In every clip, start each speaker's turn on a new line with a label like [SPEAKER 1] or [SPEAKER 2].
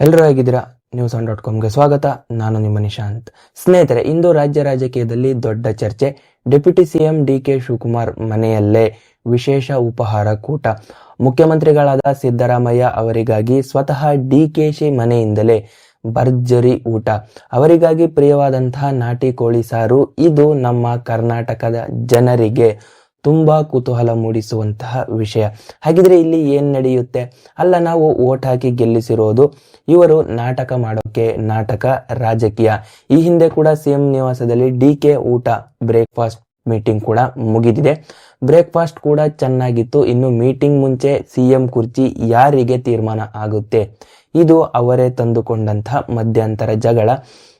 [SPEAKER 1] ಎಲ್ಲರೂ ಹೇಗಿದ್ದೀರಾ? News on dot ಕಾಮ್ಗೆ ಸ್ವಾಗತ. ನಾನು ನಿಮ್ಮ ನಿಶಾಂತ್. ಸ್ನೇಹಿತರೆ, ಇಂದು ರಾಜ್ಯ ರಾಜಕೀಯದಲ್ಲಿ ದೊಡ್ಡ ಚರ್ಚೆ. Deputy CM D K Shivakumar ಮನೆಯಲ್ಲೇ ವಿಶೇಷ ಉಪಹಾರ ಕೂಟ. ಮುಖ್ಯಮಂತ್ರಿಗಳಾದ ಸಿದ್ದರಾಮಯ್ಯ ಅವರಿಗಾಗಿ ಸ್ವತಃ ಡಿ ಕೆ ಶಿ ಮನೆಯಿಂದಲೇ ಭರ್ಜರಿ ಊಟ. ಅವರಿಗಾಗಿ ಪ್ರಿಯವಾದಂತಹ ನಾಟಿ ಕೋಳಿ ಸಾರು. ಇದು ನಮ್ಮ ಕರ್ನಾಟಕದ ಜನರಿಗೆ ತುಂಬಾ ಕುತೂಹಲ ಮೂಡಿಸುವಂತಹ ವಿಷಯ. ಹಾಗಿದ್ರೆ ಇಲ್ಲಿ ಏನ್ ನಡೆಯುತ್ತೆ? ಅಲ್ಲ, ನಾವು ಓಟ್ ಹಾಕಿ ಗೆಲ್ಲಿಸಿರೋದು ಇವರು ನಾಟಕ ಮಾಡೋಕೆ ನಾಟಕ ರಾಜಕೀಯ. ಈ ಹಿಂದೆ ಕೂಡ ಸಿಎಂ ನಿವಾಸದಲ್ಲಿ ಡಿ ಕೆ ಊಟ ಬ್ರೇಕ್ಫಾಸ್ಟ್ ಮೀಟಿಂಗ್ ಕೂಡ ಮುಗಿದಿದೆ. ಬ್ರೇಕ್ಫಾಸ್ಟ್ ಕೂಡ ಚೆನ್ನಾಗಿತ್ತು. ಇನ್ನು ಮೀಟಿಂಗ್ ಮುಂಚೆ ಸಿಎಂ ಕುರ್ಚಿ ಯಾರಿಗೆ ತೀರ್ಮಾನ ಆಗುತ್ತೆ? ಇದು ಅವರೇ ತಂದುಕೊಂಡಂತಹ ಮಧ್ಯಂತರ ಜಗಳ.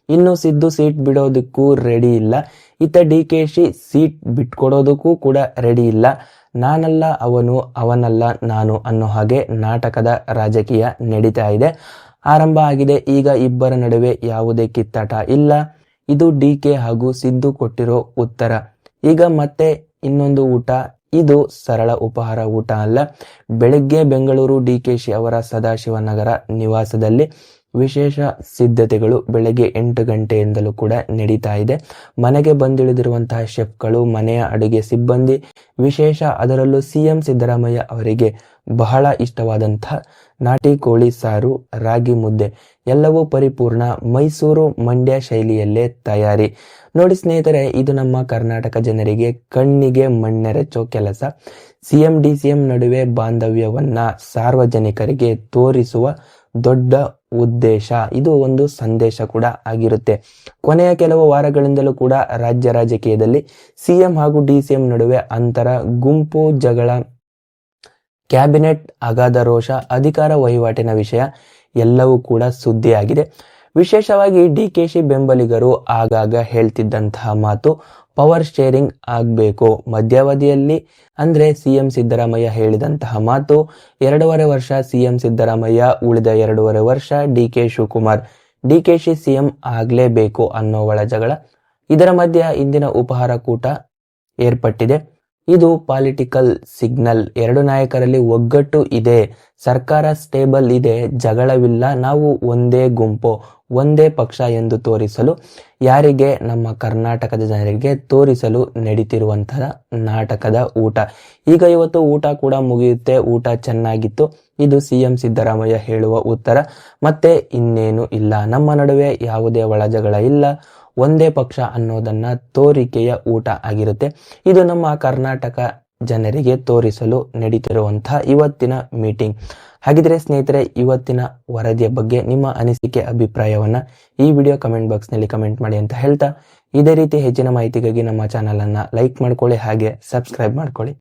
[SPEAKER 1] ಇನ್ನು ಸಿದ್ದು ಸೀಟ್ ಬಿಡೋದಕ್ಕೂ ರೆಡಿ ಇಲ್ಲ. ಇತ್ತ ಡಿ ಕೆ ಶಿ ಸೀಟ್ ಬಿಟ್ಕೊಡೋದಕ್ಕೂ ಕೂಡ ರೆಡಿ ಇಲ್ಲ. ನಾನಲ್ಲ ಅವನು, ಅವನಲ್ಲ ನಾನು ಅನ್ನೋ ಹಾಗೆ ನಾಟಕದ ರಾಜಕೀಯ ನಡೀತಾ ಇದೆ. ಆರಂಭ ಆಗಿದೆ. ಈಗ ಇಬ್ಬರ ನಡುವೆ ಯಾವುದೇ ಕಿತ್ತಾಟ ಇಲ್ಲ. ಇದು ಡಿ ಕೆ ಹಾಗೂ ಸಿದ್ದು ಕೊಟ್ಟಿರೋ ಉತ್ತರ. ಈಗ ಮತ್ತೆ ಇನ್ನೊಂದು ಊಟ. ಇದು ಸರಳ ಉಪಹಾರ ಊಟ ಅಲ್ಲ. ಬೆಳಗ್ಗೆ ಬೆಂಗಳೂರು ಡಿ ಕೆ ಶಿ ಅವರ ಸದಾಶಿವನಗರ ನಿವಾಸದಲ್ಲಿ ವಿಶೇಷ ಸಿದ್ಧತೆಗಳು ಬೆಳಗ್ಗೆ ಎಂಟು ಗಂಟೆಯಿಂದಲೂ ಕೂಡ ನಡೀತಾ ಇದೆ. ಮನೆಗೆ ಬಂದಿಳಿದಿರುವಂತಹ ಶೆಫ್ಗಳು, ಮನೆಯ ಅಡುಗೆ ಸಿಬ್ಬಂದಿ, ವಿಶೇಷ ಅದರಲ್ಲೂ ಸಿಎಂ ಸಿದ್ದರಾಮಯ್ಯ ಅವರಿಗೆ ಬಹಳ ಇಷ್ಟವಾದಂತಹ ನಾಟಿ ಕೋಳಿ ಸಾರು, ರಾಗಿ ಮುದ್ದೆ ಎಲ್ಲವೂ ಪರಿಪೂರ್ಣ ಮೈಸೂರು ಮಂಡ್ಯ ಶೈಲಿಯಲ್ಲೇ ತಯಾರಿ. ನೋಡಿ ಸ್ನೇಹಿತರೆ, ಇದು ನಮ್ಮ ಕರ್ನಾಟಕ ಜನರಿಗೆ ಕಣ್ಣಿಗೆ ಮಣ್ಣೆರಚೋ ಕೆಲಸ. ಸಿಎಂ ಡಿ ಸಿಎಂ ನಡುವೆ ಬಾಂಧವ್ಯವನ್ನ ಸಾರ್ವಜನಿಕರಿಗೆ ತೋರಿಸುವ ದೊಡ್ಡ ಉದ್ದೇಶ. ಇದು ಒಂದು ಸಂದೇಶ ಕೂಡ ಆಗಿರುತ್ತೆ. ಕೊನೆಯ ಕೆಲವು ವಾರಗಳಿಂದಲೂ ಕೂಡ ರಾಜ್ಯ ರಾಜಕೀಯದಲ್ಲಿ ಸಿಎಂ ಹಾಗೂ ಡಿ ನಡುವೆ ಅಂತರ, ಗುಂಪು, ಜಗಳ, ಕ್ಯಾಬಿನೆಟ್ ಅಗಾಧ ರೋಷ ಅಧಿಕಾರ ವಹಿವಾಟಿನ ವಿಷಯ ಎಲ್ಲವೂ ಕೂಡ ಸುದ್ದಿಯಾಗಿದೆ. ವಿಶೇಷವಾಗಿ ಡಿ ಕೆ ಶಿ ಬೆಂಬಲಿಗರು ಆಗಾಗ ಹೇಳ್ತಿದ್ದಂತಹ ಮಾತು ಪವರ್ ಶೇರಿಂಗ್ ಆಗಬೇಕು. ಮಧ್ಯಾವಧಿಯಲ್ಲಿ ಅಂದ್ರೆ ಸಿಎಂ ಸಿದ್ದರಾಮಯ್ಯ ಹೇಳಿದಂತಹ ಮಾತು ಎರಡೂವರೆ ವರ್ಷ ಸಿಎಂ ಸಿದ್ದರಾಮಯ್ಯ, ಉಳಿದ ಎರಡೂವರೆ ವರ್ಷ D K Shivakumar. D K Shi CM ಆಗಲೇಬೇಕು ಅನ್ನೋ ಒಳ ಜಗಳ. ಇದರ ಮಧ್ಯ ಇಂದಿನ ಉಪಹಾರ ಕೂಟ ಏರ್ಪಟ್ಟಿದೆ. ಇದು ಪಾಲಿಟಿಕಲ್ ಸಿಗ್ನಲ್ ಎರಡು ನಾಯಕರಲ್ಲಿ ಒಗ್ಗಟ್ಟು ಇದೆ. ಸರ್ಕಾರ ಸ್ಟೇಬಲ್ ಇದೆ. ಜಗಳವಿಲ್ಲ. ನಾವು ಒಂದೇ ಗುಂಪು. ಒಂದೇ ಪಕ್ಷ ಎಂದು ತೋರಿಸಲು ಯಾರಿಗೆ ನಮ್ಮ ಕರ್ನಾಟಕದ ಜನರಿಗೆ ತೋರಿಸಲು ನಡೀತಿರುವಂತಹ ನಾಟಕದ ಊಟ. ಈಗ ಇವತ್ತು ಊಟ ಕೂಡ ಮುಗಿಯುತ್ತೆ, ಊಟ ಚೆನ್ನಾಗಿತ್ತು. ಇದು ಸಿಎಂ ಸಿದ್ದರಾಮಯ್ಯ ಹೇಳುವ ಉತ್ತರ. ಮತ್ತೆ ಇನ್ನೇನು ಇಲ್ಲ. ನಮ್ಮ ನಡುವೆ ಯಾವುದೇ ಒಳಜಗಳ ಇಲ್ಲ. ಒಂದೇ ಪಕ್ಷ ಅನ್ನೋದನ್ನ ತೋರಿಕೆಯ ಊಟ ಆಗಿರುತ್ತೆ. ಇದು ನಮ್ಮ ಕರ್ನಾಟಕ ಜನರಿಗೆ ತೋರಿಸಲು ನಡೀತಿರುವಂತಹ ಇವತ್ತಿನ ಮೀಟಿಂಗ್ ಹಾಗಿದ್ರೆ ಸ್ನೇಹಿತರೆ, ಇವತ್ತಿನ ವರದಿಯ ಬಗ್ಗೆ ನಿಮ್ಮ ಅನಿಸಿಕೆ, ಅಭಿಪ್ರಾಯವನ್ನ ಈ ವಿಡಿಯೋ ಕಮೆಂಟ್ ಬಾಕ್ಸ್ನಲ್ಲಿ ಕಮೆಂಟ್ ಮಾಡಿ ಅಂತ ಹೇಳ್ತಾ, ಇದೇ ರೀತಿ ಹೆಚ್ಚಿನ ಮಾಹಿತಿಗಾಗಿ ನಮ್ಮ ಚಾನೆಲ್ ಅನ್ನ ಲೈಕ್ ಮಾಡ್ಕೊಳ್ಳಿ, ಹಾಗೆ ಸಬ್ಸ್ಕ್ರೈಬ್ ಮಾಡ್ಕೊಳ್ಳಿ.